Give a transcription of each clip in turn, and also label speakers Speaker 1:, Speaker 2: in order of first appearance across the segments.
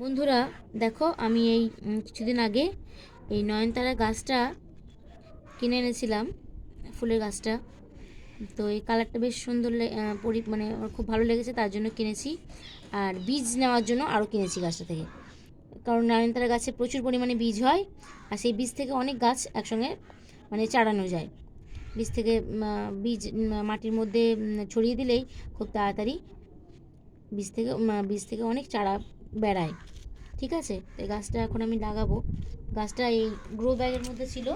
Speaker 1: বন্ধুরা, দেখো, আমি এই কিছুদিন আগে এই নয়নতারা গাছটা কিনে এনেছিলাম, ফুলের গাছটা। তো এই কালারটা বেশ সুন্দর পরি মানে আমার খুব ভালো লেগেছে, তার জন্য কিনেছি। আর বীজ নেওয়ার জন্য আরও কিনেছি গাছটা থেকে। কারণ নয়নতারা গাছে প্রচুর পরিমাণে বীজ হয়, আর সেই বীজ থেকে অনেক গাছ একসঙ্গে মানে চারানো যায়। বীজ থেকে বীজ মাটির মধ্যে ছড়িয়ে দিলেই খুব তাড়াতাড়ি বীজ থেকে বীজ থেকে অনেক চারা বেড়ায়। ঠিক আছে? এই গাছটা এখন আমি লাগাবো। গাছটা এই গ্রো ব্যাগের মধ্যে ছিল।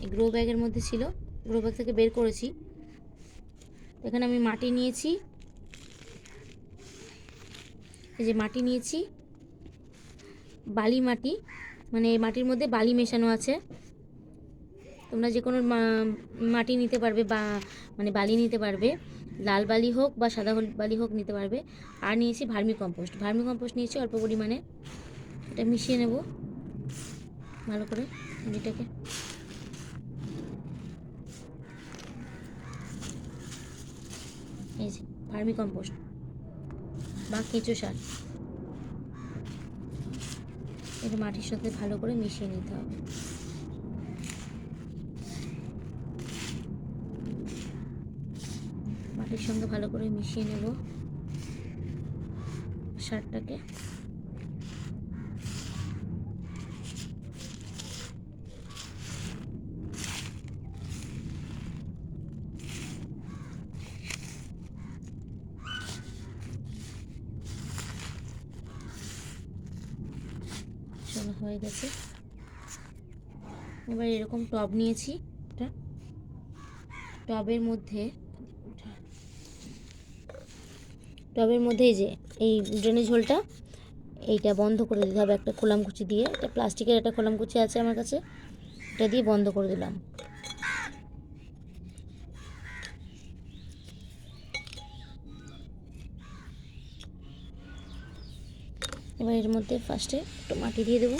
Speaker 1: এই গ্রো ব্যাগের মধ্যে ছিল। গ্রো ব্যাগ থেকে বের করেছি। এখানে আমি মাটি নিয়েছি। এই যে মাটি নিয়েছি। বালি মাটি। মানে এই মাটির মধ্যে বালি মেশানো আছে। তোমরা যে কোনো মাটি নিতে পারবে বা মানে বালি নিতে পারবে। লাল বালি হোক বা সাদা বালি হোক নিতে পারবে। আর নিয়েছি ভার্মি কম্পোস্ট। ভার্মি কম্পোস্ট নিয়েছি অল্প পরিমাণে। এটা মিশিয়ে নেব। ভালো করে এটাকে ভার্মি কম্পোস্ট বা কেঁচো সার। এটা মাটির সাথে ভালো করে মিশিয়ে নিতে হবে। মাটির সঙ্গে ভালো করে মিশিয়ে নেব সারটাকে হয়ে গেছে। এবার এরকম টব নিয়েছি এটা টবের মধ্যে টবের মধ্যে যে, এই ড্রেনেজ হোলটা এইটা বন্ধ করে দিতে হবে একটা খোলামকুচি দিয়ে। এটা প্লাস্টিকের একটা খোলামকুচি আছে আমার কাছে, এটা দিয়ে বন্ধ করে দিলাম। এবার এর মধ্যে ফার্স্টে একটু মাটি দিয়ে দেবো।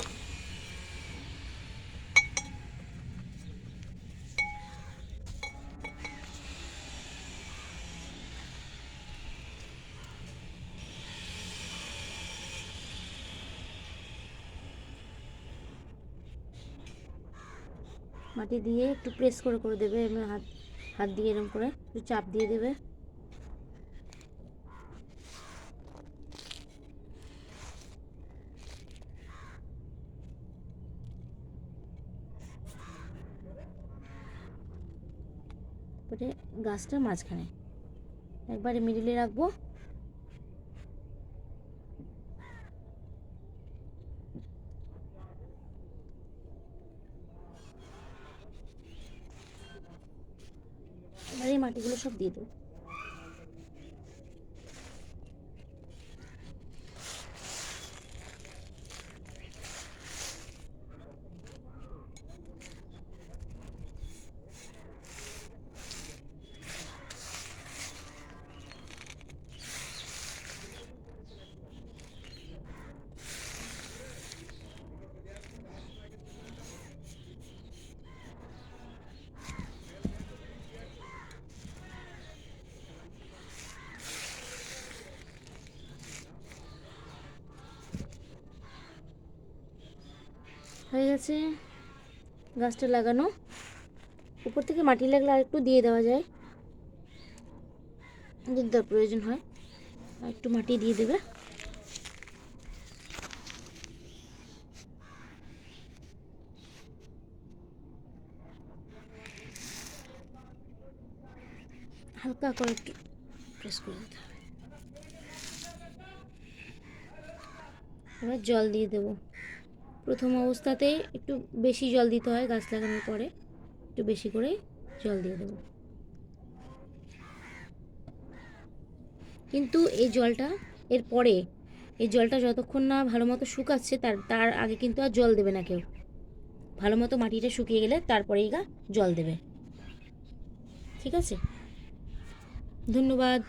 Speaker 1: মাটি দিয়ে একটু প্রেস করে করে দেবে, এমনি হাত হাত দিয়ে এরকম করে একটু চাপ দিয়ে দেবে। তারপরে গাছটা মাঝখানে একবারে মিডিলে রাখব। মাটিগুলো সব দিয়ে দেবো হয়ে গেছে। গাছটা লাগানো। উপর থেকে মাটি লাগলে আর একটু দিয়ে দেওয়া যায়। যদি তার প্রয়োজন হয় একটু মাটি দিয়ে দেবে। হালকা করে একটু প্রেস করে দিতে হবে। এবার জল দিয়ে দেবো। প্রথম অবস্থাতে একটু বেশি জল দিতে হয় গাছ লাগানোর পরে। একটু বেশি করে জল দিয়ে দেবো। কিন্তু এই জলটা এর পরে, এই জলটা যতক্ষণ না ভালো মতো শুকাচ্ছে, তার তার আগে কিন্তু আর জল দেবে না কেউ। ভালো মতো মাটিটা শুকিয়ে গেলে তারপরেই গা জল দেবে। ঠিক আছে? ধন্যবাদ।